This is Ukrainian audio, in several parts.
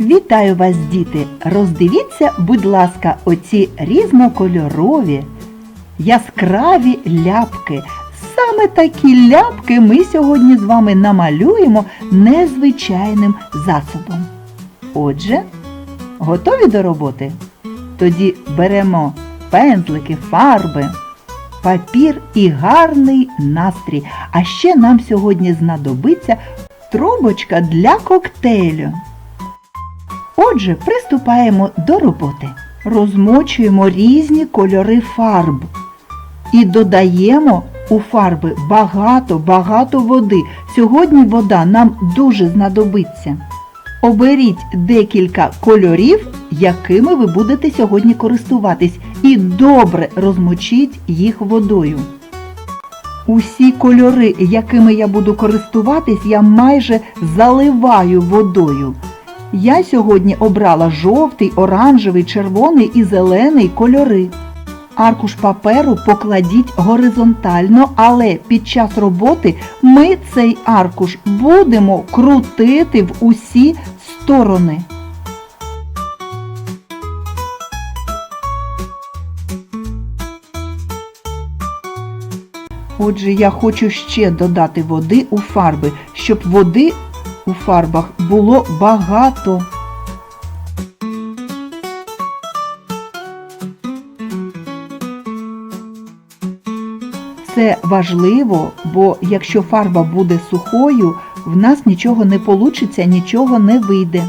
Вітаю вас, діти! Роздивіться, будь ласка, оці різнокольорові, яскраві ляпки. Саме такі ляпки ми сьогодні з вами намалюємо незвичайним засобом. Отже, готові до роботи? Тоді беремо пензлики, фарби, папір і гарний настрій. А ще нам сьогодні знадобиться трубочка для коктейлю. Отже, приступаємо до роботи. Розмочуємо різні кольори фарб і додаємо у фарби багато-багато води. Сьогодні вода нам дуже знадобиться. Оберіть декілька кольорів, якими ви будете сьогодні користуватись, і добре розмочіть їх водою. Усі кольори, якими я буду користуватись, я майже заливаю водою. Я сьогодні обрала жовтий, оранжевий, червоний і зелений кольори. Аркуш паперу покладіть горизонтально, але під час роботи ми цей аркуш будемо крутити в усі сторони. Отже, я хочу ще додати води у фарби, щоб води у фарбах було багато. Це важливо, бо якщо фарба буде сухою, в нас нічого не получиться, нічого не вийде.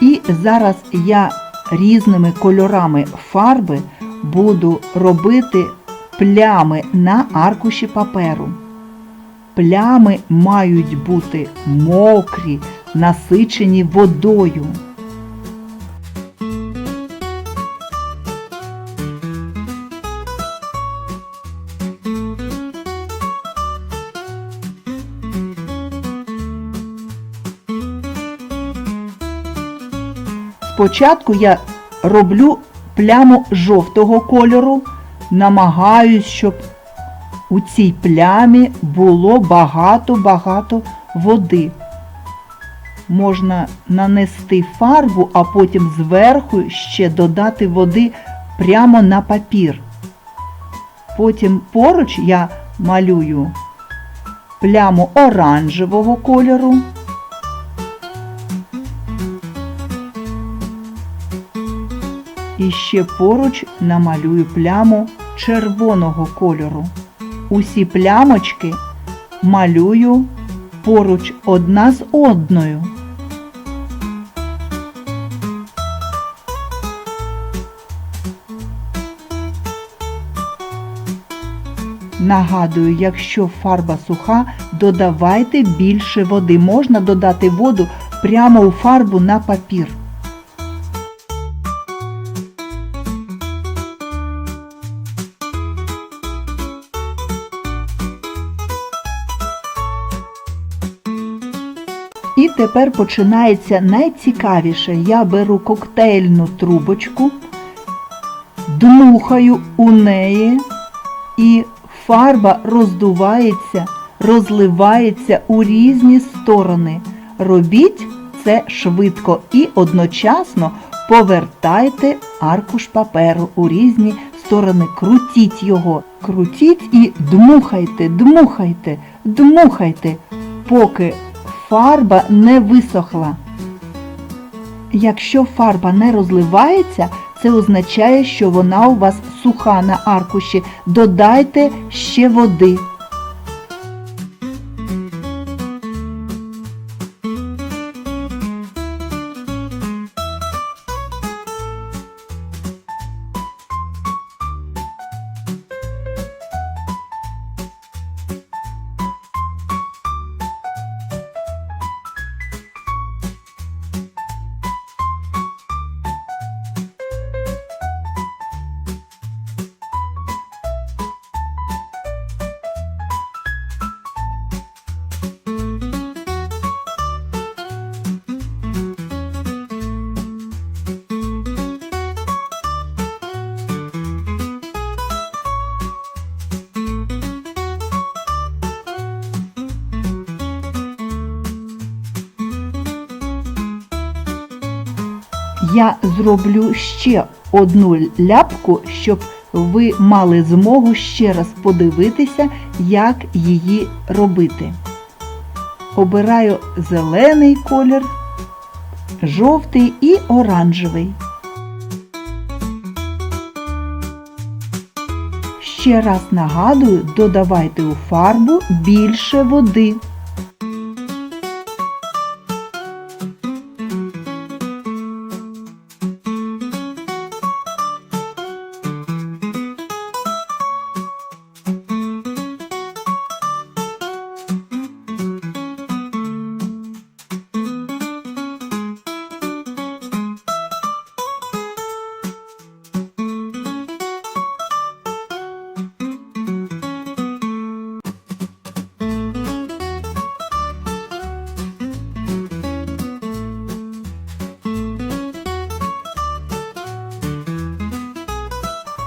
І зараз я різними кольорами фарби буду робити плями на аркуші паперу. Плями мають бути мокрі, насичені водою. Спочатку я роблю пляму жовтого кольору, намагаюсь, щоб у цій плямі було багато-багато води. Можна нанести фарбу, а потім зверху ще додати води прямо на папір. Потім поруч я малюю пляму оранжевого кольору. І ще поруч намалюю пляму червоного кольору. Усі плямочки малюю поруч одна з одною. Нагадую, якщо фарба суха, додавайте більше води. Можна додати воду прямо у фарбу на папір. І тепер починається найцікавіше. Я беру коктейльну трубочку, дмухаю у неї, і фарба роздувається, розливається у різні сторони. Робіть це швидко і одночасно повертайте аркуш паперу у різні сторони. Крутіть його, крутіть і дмухайте, дмухайте, дмухайте, поки фарба не висохла. Якщо фарба не розливається, це означає, що вона у вас суха на аркуші. Додайте ще води. Я зроблю ще одну ляпку, щоб ви мали змогу ще раз подивитися, як її робити. Обираю зелений колір, жовтий і оранжевий. Ще раз нагадую, додавайте у фарбу більше води.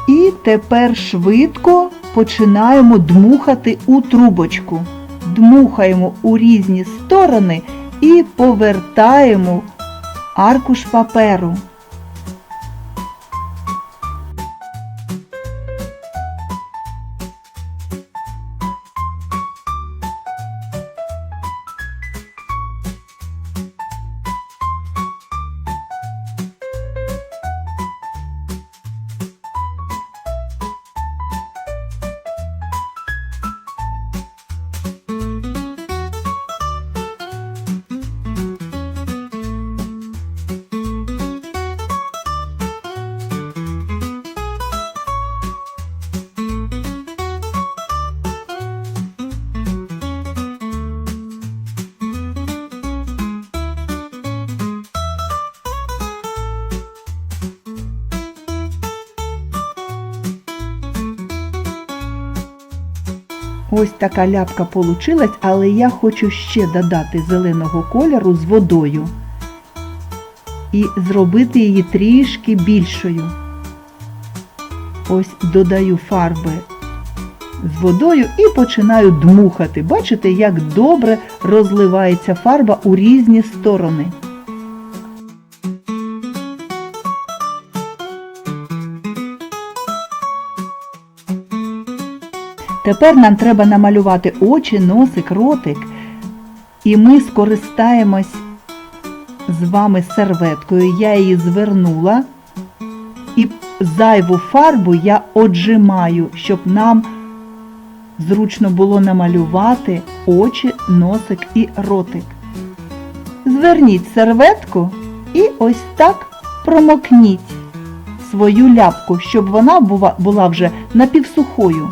І тепер швидко починаємо дмухати у трубочку. Дмухаємо у різні сторони і повертаємо аркуш паперу. Ось така ляпка получилась, але я хочу ще додати зеленого кольору з водою і зробити її трішки більшою. Ось додаю фарби з водою і починаю дмухати. Бачите, як добре розливається фарба у різні сторони. Тепер нам треба намалювати очі, носик, ротик. І ми скористаємось з вами серветкою. Я її звернула. І зайву фарбу я отжимаю, щоб нам зручно було намалювати очі, носик і ротик. Зверніть серветку і ось так промокніть свою ляпку, щоб вона була, вже напівсухою.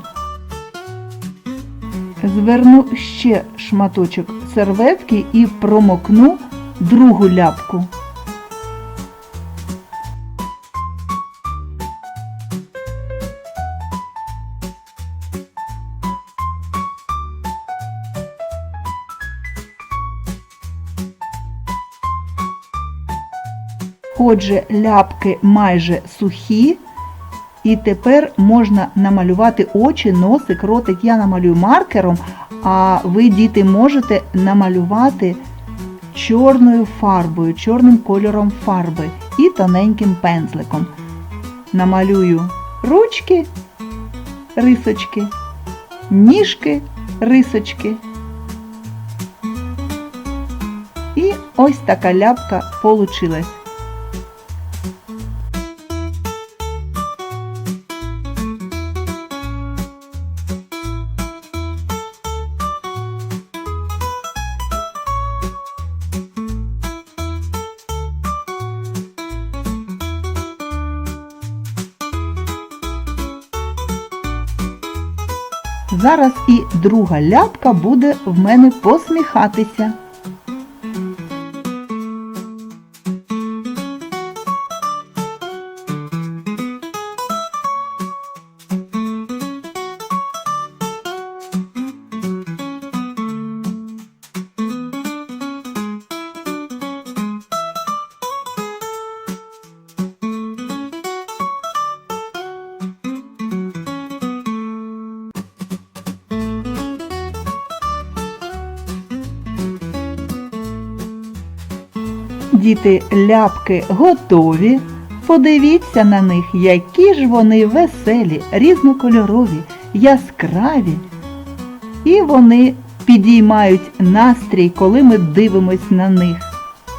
Зверну ще шматочок серветки і промокну другу ляпку. Отже, ляпки майже сухі, і тепер можна намалювати очі, носик, ротик. Я намалюю маркером, а ви, діти, можете намалювати чорною фарбою, чорним кольором фарби і тоненьким пензликом. Намалюю ручки, рисочки, ніжки, рисочки. І ось така ляпка получилась. Зараз і друга ляпка буде в мене посміхатися. Діти, ляпки готові. Подивіться на них, які ж вони веселі, різнокольорові, яскраві. І вони підіймають настрій, коли ми дивимось на них.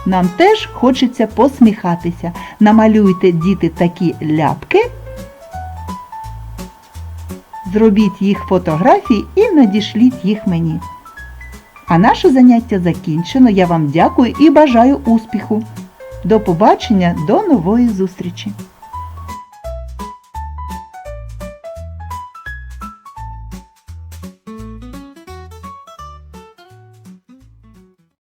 Нам теж хочеться посміхатися. Намалюйте, діти, такі ляпки. Зробіть їх фотографії і надішліть їх мені. А наше заняття закінчено. Я вам дякую і бажаю успіху. До побачення, до нової зустрічі!